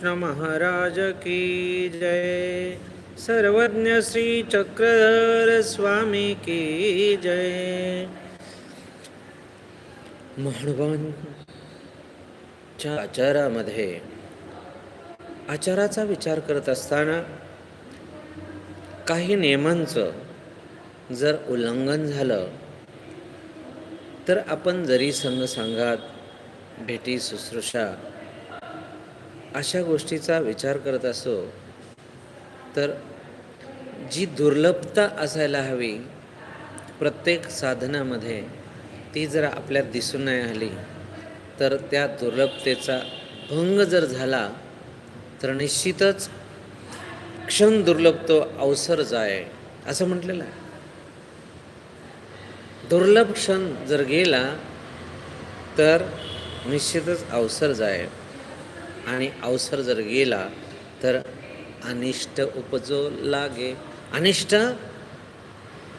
कृष्ण महाराज की जय। सर्वज्ञ श्री चक्रधर स्वामी की जय। म्हणून आचारामध्ये आचाराचा विचार करत असताना काही नियमांचं जर उल्लंघन झालं तर आपण जरी संघ सांगात भेटी शुश्रूषा अशा गोष्टीचा विचार करत असो तर जी दुर्लभता असायला हवी प्रत्येक साधनामध्ये ती जर आपल्यात दिसून नाही आली तर त्या दुर्लभतेचा भंग जर झाला तर निश्चितच क्षण दुर्लभ तो अवसर जाय असं म्हटलेलं आहे. दुर्लभ क्षण जर गेला तर निश्चितच अवसर जाय. आणि अवसर जर गेला तर अनिष्ट उपजो लागे. अनिष्ट?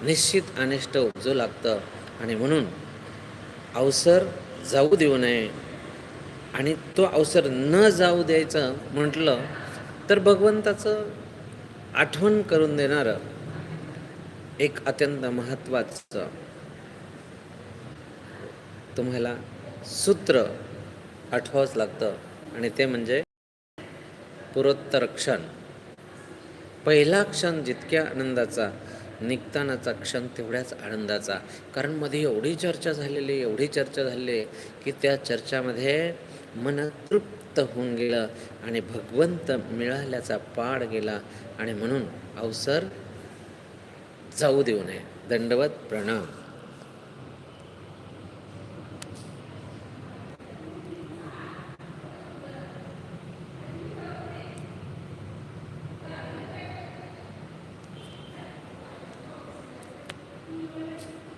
निश्चित अनिष्ट उपजो लागतं. आणि म्हणून अवसर जाऊ देऊ नये. आणि तो अवसर न जाऊ द्यायचं म्हटलं तर भगवंताचं आठवण करून देणारं एक अत्यंत महत्त्वाचं तुम्हाला सूत्र आठवावंच लागतं. आणि ते म्हणजे पुरोत्तर क्षण पहिला क्षण जितक्या आनंदाचा निघतानाचा क्षण तेवढ्याच आनंदाचा. कारण मध्ये एवढी चर्चा झालेली एवढी चर्चा झाली की त्या चर्चामध्ये मन तृप्त होऊन गेलं आणि भगवंत मिळाल्याचा पाड गेला आणि म्हणून अवसर जाऊ देऊ नये. दंडवत प्रणाम. 何?